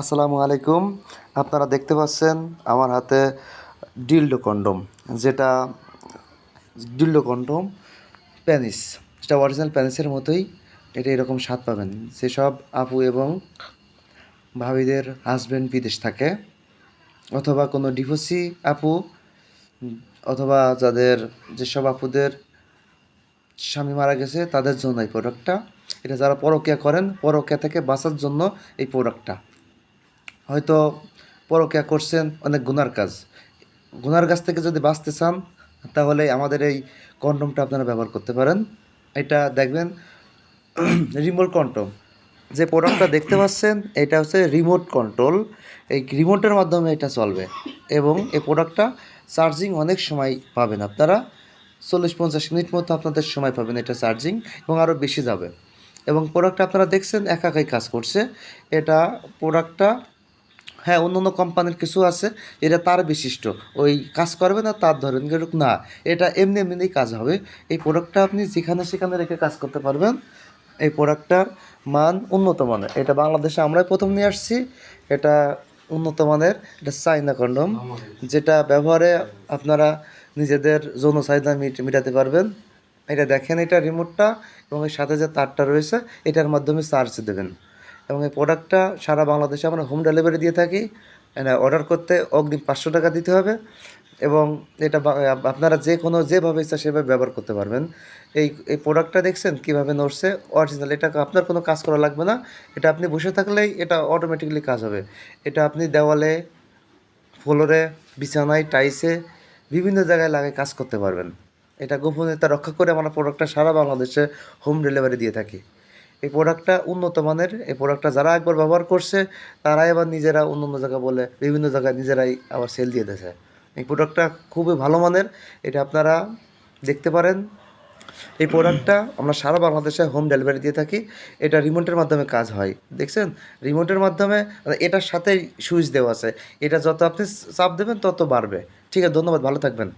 আসসালামু আলাইকুম। আপনারা দেখতে পাচ্ছেন আমার হাতে ডিলডো কন্ডম, যেটা ডিলডো কন্ডম প্যানিস, যেটা অরিজিনাল প্যানিসের মতোই এটা এরকম স্বাদ পাবেন। যেসব আপু এবং ভাবিদের হাজব্যান্ড বিদেশ থাকে, অথবা কোনো ডিভোর্সি আপু, অথবা যাদের যেসব আপুদের স্বামী মারা গেছে, তাদের জন্য এই প্রোডাক্টটা এটা যারা পরকিয়া করেন, পরকিয়া থেকে বাঁচার জন্য এই প্রোডাক্টটা হয়তো পরকিয়া করছেন অনেক গুনার কাজ। গুনার কাছ থেকে যদি বাঁচতে চান, তাহলে আমাদের এই কন্ডমটা আপনারা ব্যবহার করতে পারেন। এটা দেখবেন রিমোট কন্ট্রোল যে প্রোডাক্টটা দেখতে পাচ্ছেন, এটা হচ্ছে রিমোট কন্ট্রোল এই রিমোটের মাধ্যমে এটা চলবে এবং এই প্রোডাক্টটা চার্জিং অনেক সময় পাবেন আপনারা। চল্লিশ পঞ্চাশ মিনিট মতো আপনাদের সময় পাবেন এটা চার্জিং এবং আরও বেশি যাবে। এবং প্রোডাক্টটা আপনারা দেখছেন একা একাই কাজ করছে। এটা প্রোডাক্টটা হ্যাঁ অন্য অন্য কোম্পানির কিছু আছে, এটা তার বিশিষ্ট। ওই কাজ করবে না, তার ধরেন এরকম না, এটা এমনি এমনিই কাজ হবে। এই প্রোডাক্টটা আপনি যেখানে সেখানে রেখে কাজ করতে পারবেন। এই প্রোডাক্টটার মান উন্নত মানের। এটা বাংলাদেশে আমরাই প্রথম নিয়ে আসছি। এটা উন্নত মানের, এটা চাইনা কন্ডম যেটা ব্যবহারে আপনারা নিজেদের যৌন চাহিদা মিট- মেটাতে পারবেন। এটা দেখেন, এটা রিমোটটা এবং এর সাথে যে তারটা রয়েছে, এটার মাধ্যমে চার্জ দেবেন। এবং এই প্রোডাক্টটা সারা বাংলাদেশে আমরা হোম ডেলিভারি দিয়ে থাকি। অর্ডার করতে অগ্রিম পাঁচশো টাকা দিতে হবে। এবং এটা আপনারা যে কোনো যেভাবে ইচ্ছা সেভাবে ব্যবহার করতে পারবেন। এই এই প্রোডাক্টটা দেখছেন কীভাবে নড়ছে? অরিজিনাল এটা আপনার কোনো কাজ করা লাগবে না। এটা আপনি বসে থাকলেই এটা অটোমেটিক্যালি কাজ হবে। এটা আপনি দেওয়ালে, ফ্লোরে, বিছানায় টাইসে বিভিন্ন জায়গায় লাগিয়ে কাজ করতে পারবেন। এটা গোপনীয়তা রক্ষা করে আমরা প্রোডাক্টটা সারা বাংলাদেশে হোম ডেলিভারি দিয়ে থাকি। এই প্রোডাক্টটা উন্নত মানের, এই প্রোডাক্টটা যারা একবার ব্যবহার করছে, তারাই আবার নিজেরা অন্য অন্য জায়গায় বলে, বিভিন্ন জায়গায় নিজেরাই আবার সেল দিয়ে দিয়েছে। এই প্রোডাক্টটা খুবই ভালো মানের, এটা আপনারা দেখতে পারেন। এই প্রোডাক্টটা আমরা সারা বাংলাদেশে হোম ডেলিভারি দিয়ে থাকি, এটা রিমোটের মাধ্যমে কাজ হয়। দেখছেন? রিমোটের মাধ্যমে এটার সাথে সুইচ দেওয়া আছে। এটা যত আপনি চাপ দেবেন, তত বাড়বে। ঠিক আছে, ধন্যবাদ, ভালো থাকবেন।